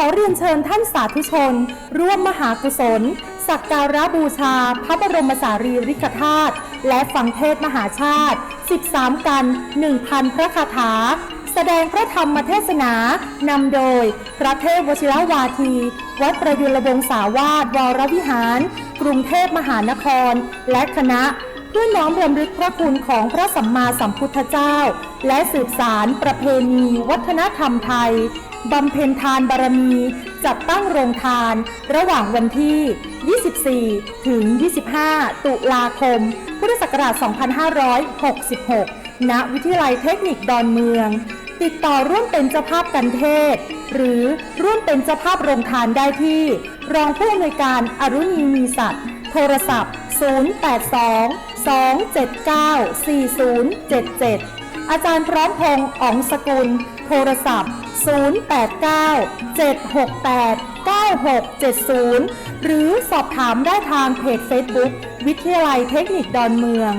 ขอเรียนเชิญท่านสาธุชน ร่วมมหากุศล สักการะบูชา พระบรมสารีริกธาตุและฟังเทศมหาชาติ 13 กัน 1,000 พระคาถา แสดงพระธรรมเทศนานำโดย พระเทพวชิรวาที วัดประยุรวงศาวาสวรวิหาร กรุงเทพมหานคร และคณะเพื่อน้อมรำลึกพระคุณของพระสัมมาสัมพุทธเจ้า และสืบสารประเพณีวัฒนธรรมไทย บำเพ็ญทานบารมี จัดตั้งโรงทาน ระหว่างวันที่ 24 ถึง 25 ตุลาคม พุทธศักราช 2566 ณ วิทยาลัยเทคนิคดอนเมือง ติดต่อร่วมเป็นเจ้าภาพกันเทศ หรือร่วมเป็นเจ้าภาพโรงทานได้ที่ รองผู้อำนวยการอรุณีมีสัตว์ โทรศัพท์ 082 279 4077 อาจารย์พร้อมพงษ์อ๋องสกุล โทรศัพท์ 089 768 9670 หรือสอบถามได้ทางเพจ Facebook วิทยาลัยเทคนิคดอนเมือง